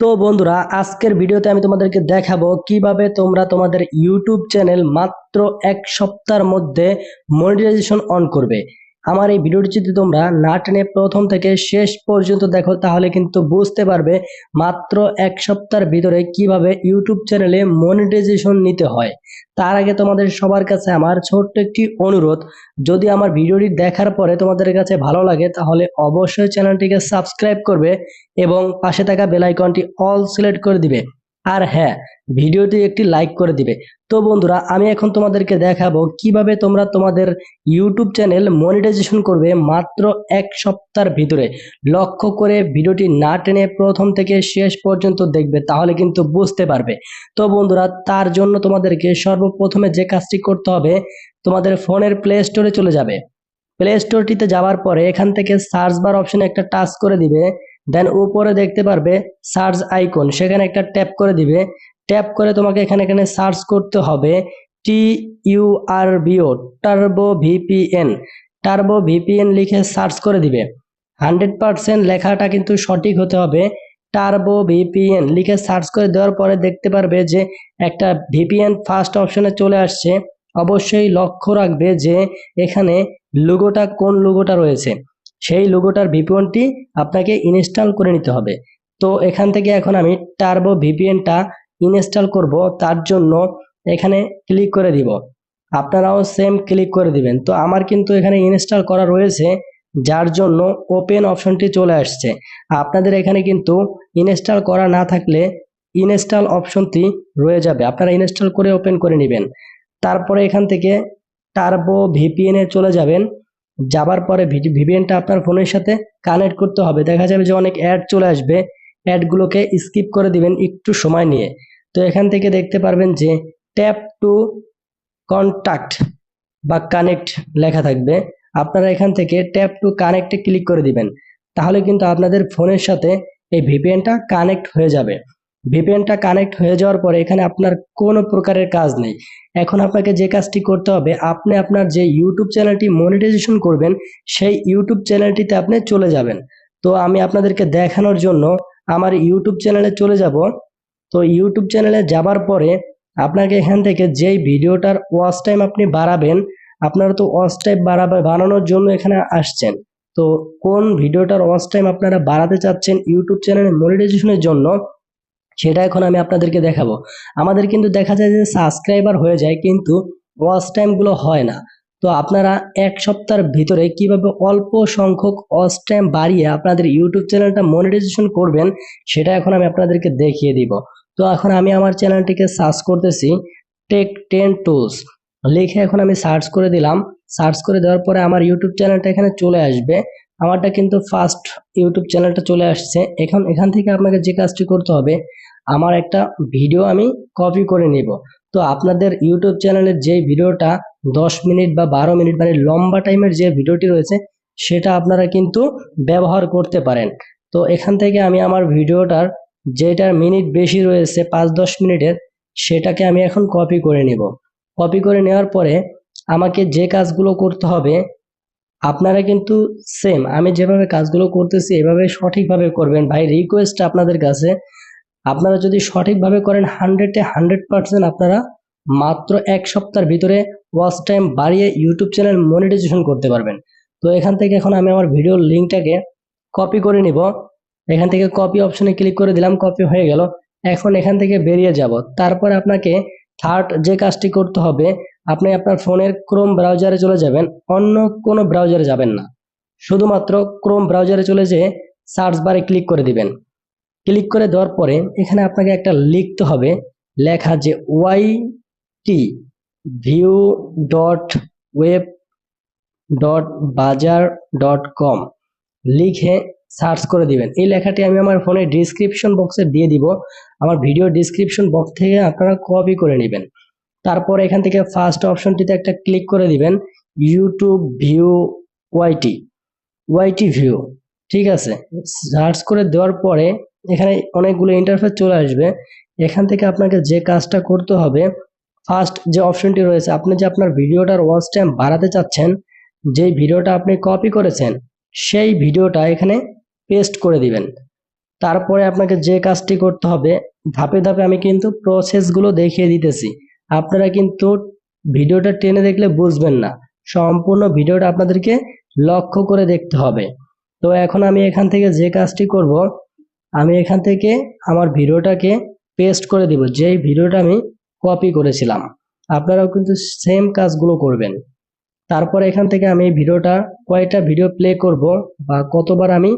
তো বন্ধুরা, আজকের ভিডিওতে আমি তোমাদেরকে দেখাবো কীভাবে তোমরা তোমাদের ইউটিউব চ্যানেল মাত্র এক সপ্তাহের মধ্যে মনিটাইজেশন অন করবে। আমার এই ভিডিওটি যদি তোমরা না টেনে প্রথম থেকে শেষ পর্যন্ত দেখো, তাহলে কিন্তু বুঝতে পারবে মাত্র এক সপ্তাহের ভিতরে কীভাবে ইউটিউব চ্যানেলে মনিটাইজেশন নিতে হয়। তার আগে তোমাদের সবার কাছে আমার ছোট্ট একটি অনুরোধ, যদি আমার ভিডিওটি দেখার পরে তোমাদের কাছে ভালো লাগে, তাহলে অবশ্যই চ্যানেলটিকে সাবস্ক্রাইব করবে এবং পাশে থাকা বেলাইকনটি অল সিলেক্ট করে দিবে। আর হ্যাঁ ভিডিওটি একটি লাইক করে দিবে। তো বন্ধুরা, আমি এখন তোমাদেরকে দেখাবো কীভাবে তোমরা তোমাদের ইউটিউব চ্যানেল মনিটাইজেশন করবে মাত্র এক সপ্তাহের ভিতরে। লক্ষ্য করে ভিডিওটি না টেনে প্রথম থেকে শেষ পর্যন্ত দেখবে, তাহলে কিন্তু বুঝতে পারবে। তো বন্ধুরা, তার জন্য তোমাদেরকে সর্বপ্রথমে যে কাজটি করতে হবে, তোমাদের ফোনের প্লে স্টোরে চলে যাবে। প্লে স্টোরটিতে যাওয়ার পরে এখান থেকে সার্চ বার অপশনে একটা টাচ করে দিবে। দেন উপরে দেখতে পারবে সার্চ আইকন সেখানে একটা ট্যাপ করে দিবে। ট্যাপ করে তোমাকে এখানে এখানে সার্চ করতে হবে T U R B O turbo VPN turbo VPN লিখে সার্চ করে দিবে। হান্ড্রেড পার্সেন্ট লেখাটা কিন্তু সঠিক হতে হবে। টার্বো ভিপিএন লিখে সার্চ করে দেওয়ার পরে দেখতে পারবে যে একটা ভিপিএন ফার্স্ট অপশনে চলে আসছে। অবশ্যই লক্ষ্য রাখবে যে এখানে লোগোটা কোন লোগোটা রয়েছে। সেই লোগোটার ভিপিএনটি আপনাকে ইনস্টল করে নিতে হবে। তো এখান থেকে এখন আমি টার্বো ভিপিএনটা ইনস্টল করব, তার জন্য এখানে ক্লিক করে দিব। আপনারাও সেম ক্লিক করে দিবেন। তো আমার কিন্তু এখানে ইনস্টল করা রয়েছে, যার জন্য ওপেন অপশনটি চলে আসছে। আপনাদের এখানে কিন্তু ইনস্টল করা না থাকলে ইনস্টল অপশনটি রয়ে যাবে। আপনারা ইনস্টল করে ওপেন করে নেবেন। তারপরে এখান থেকে টার্বো ভিপিএনে চলে যাবেন। যাবার পরে ভিপিএনটা আপনার ফোনের সাথে কানেক্ট করতে হবে। দেখা যাবে যে অনেক অ্যাড চলে আসবে। অ্যাডগুলোকে স্কিপ করে দিবেন একটু সময় নিয়ে। তো এখান থেকে দেখতে পারবেন যে ট্যাপ টু কন্ট্যাক্ট বা কানেক্ট লেখা থাকবে। আপনারা এখান থেকে ট্যাপ টু কানেক্টে ক্লিক করে দিবেন। তাহলে কিন্তু আপনাদের ফোনের সাথে এই ভিপিএনটা কানেক্ট হয়ে যাবে। ভিপিএনটা কানেক্ট হয়ে যাওয়ার পরে এখানে আপনার কোনো প্রকারের কাজ নেই। এখন আপনাকে যে কাজটি করতে হবে, আপনি আপনার যে ইউটিউব চ্যানেলটি মনিটাইজেশন করবেন, সেই ইউটিউব চ্যানেলটিতে আপনি চলে যাবেন। তো আমি আপনাদেরকে দেখানোর জন্য আমার ইউটিউব চ্যানেলে চলে যাব। তো ইউটিউব চ্যানেলে যাবার পরে আপনাকে এখান থেকে যেই ভিডিওটার ওয়াচ টাইম আপনি বাড়াবেন, আপনারা তো ওয়াচ টাইম বাড়াবে বাড়ানোর জন্য এখানে আসছেন। তো কোন ভিডিওটার ওয়াচ টাইম আপনারা বাড়াতে চাচ্ছেন ইউটিউব চ্যানেলের মনিটাইজেশনের জন্য সেটা এখন আমি আপনাদেরকে দেখাবো। আমাদের কিন্তু দেখা যায় যে সাবস্ক্রাইবার হয়ে যায় কিন্তু ওয়াচ টাইমগুলো হয় না। তো আপনারা এক সপ্তাহের ভিতরে কীভাবে অল্প সংখ্যক ওয়াচ টাইম বাড়িয়ে আপনাদের ইউটিউব চ্যানেলটা মনিটাইজেশন করবেন, সেটা এখন আমি আপনাদেরকে দেখিয়ে দিব। তো এখন আমি আমার চ্যানেলটিকে সার্চ করতেছি টেক টেন টুলস লিখে এখন আমি সার্চ করে দিলাম। সার্চ করে দেওয়ার পরে আমার ইউটিউব চ্যানেলটা এখানে চলে আসবে। আমারটা কিন্তু ফার্স্ট ইউটিউব চ্যানেলটা চলে আসছে। এখন এখান থেকে আপনাকে যে কাজটি করতে হবে আমার একটা ভিডিও আমি কপি করে নিব। তো আপনাদের ইউটিউব চ্যানেলের যে ভিডিওটা দশ মিনিট বা বারো মিনিট মানে লম্বা টাইমের যে ভিডিওটি রয়েছে, সেটা আপনারা কিন্তু ব্যবহার করতে পারেন। তো এখান থেকে আমি আমার ভিডিওটার যেটার মিনিট বেশি রয়েছে পাঁচ দশ মিনিটের, সেটাকে আমি এখন কপি করে নিব। কপি করে নেওয়ার পরে আমাকে যে কাজগুলো করতে হবে, আপনারা কিন্তু সেম আমি যেভাবে কাজগুলো করতেছি এভাবে সঠিকভাবে করবেন। ভাই রিকোয়েস্ট আপনাদের কাছে আপনারা যদি সঠিকভাবে করেন হান্ড্রেডে হান্ড্রেড পার্সেন্ট আপনারা মাত্র এক সপ্তাহের ভিতরে ওয়াচ টাইম বাড়িয়ে ইউটিউব চ্যানেল মনিটাইজেশন করতে পারবেন। তো এখান থেকে এখন আমি আমার ভিডিওর লিঙ্কটাকে কপি করে নিব। এখান থেকে কপি অপশনে ক্লিক করে দিলাম কপি হয়ে গেল। এখন এখান থেকে বেরিয়ে যাব। তারপর আপনাকে থার্ড যে কাজটি করতে হবে, আপনি আপনার ফোনের ক্রোম ব্রাউজারে চলে যাবেন। অন্য কোনো ব্রাউজারে যাবেন না। শুধুমাত্র ক্রোম ব্রাউজারে চলে যেয়ে সার্চ বারে ক্লিক করে দিবেন। ক্লিক করে দেওয়ার পরে এখানে আপনাকে একটা লিখতে হবে। লেখা যে Y T view dot web dot bazaar dot com লিখে সার্চ করে দিবেন। এই লেখাটি আমি আমার ফোনে ডিসক্রিপশন বক্সে দিয়ে দিব। আমার ভিডিও ডিসক্রিপশন বক্স থেকে আপনারা কপি করে নেবেন। তারপর এখান থেকে ফার্স্ট অপশনটিতে একটা ক্লিক করে দিবেন। YouTube view YT YT view ঠিক আছে। সার্চ করে দেওয়ার পরে এখানে অনেকগুলো ইন্টারফেস চলে আসবে। এখান থেকে আপনাকে যে কাজটা করতে হবে ফার্স্ট যে অপশনটি রয়েছে, আপনি যে আপনার ভিডিওটার ওয়াচ টাইম বাড়াতে চাচ্ছেন, যেই ভিডিওটা আপনি কপি করেছেন, সেই ভিডিওটা এখানে পেস্ট করে দিবেন। তারপরে আপনাকে যে কাজটি করতে হবে, ধাপে ধাপে আমি কিন্তু প্রসেসগুলো দেখিয়ে দিতেছি। আপনারা কিন্তু ভিডিওটা টেনে দেখলে বুঝবেন না। সম্পূর্ণ ভিডিওটা আপনাদেরকে লক্ষ্য করে দেখতে হবে। তো এখন আমি এখান থেকে যে কাজটি করব, আমি এখান থেকে আমার ভিডিওটাকে পেস্ট করে দিব, যেই ভিডিওটা আমি কপি করেছিলাম। আপনারাও কিন্তু সেম কাজগুলো করবেন। তারপর এখান থেকে আমি ভিডিওটা, কয়টা ভিডিও প্লে করব বা কতবার আমি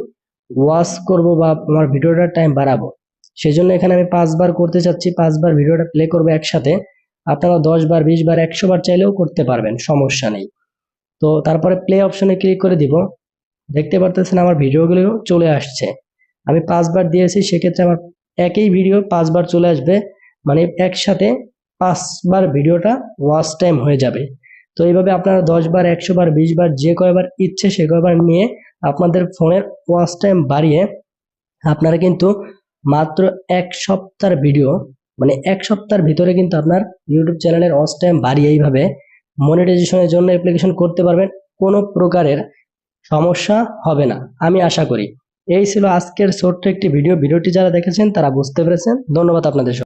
ওয়াচ করব বা আমার ভিডিওটার টাইম বাড়াবো সেই জন্য এখানে আমি পাঁচবার করতে চাচ্ছি, পাঁচবার ভিডিওটা প্লে করব একসাথে। আপনারা দশ বার বিশ বার একশো বার চাইলেও করতে পারবেন, সমস্যা নেই। তো তারপরে প্লে অপশনে ক্লিক করে দিব। দেখতে পারতেছেন আমার ভিডিওগুলো চলে আসছে। আমি পাঁচবার দিয়েছি, সেক্ষেত্রে আমার একই ভিডিও পাঁচবার চলে আসবে। মানে একসাথে পাঁচবার ভিডিওটা ওয়াচ টাইম হয়ে যাবে। তো এইভাবে আপনারা দশ বার একশো বার বিশ বার যে কয়বার ইচ্ছে সে কয়বার নিয়ে আপনাদের ফোনের ওয়াচ টাইম বাড়িয়ে আপনারা কিন্তু মাত্র এক সপ্তাহের ভিডিও মানে এক সপ্তাহের ভিতরে কিন্তু আপনার ইউটিউব চ্যানেলের ওয়াচ টাইম বাড়িয়ে এইভাবে মনিটাইজেশনের জন্য অ্যাপ্লিকেশন করতে পারবেন। কোনো প্রকারের সমস্যা হবে না, আমি আশা করি। এই ছিল আজকের ছোট্ট একটি ভিডিও। ভিডিওটি যারা দেখেছেন তারা বুঝতে পেরেছেন। ধন্যবাদ আপনাদের।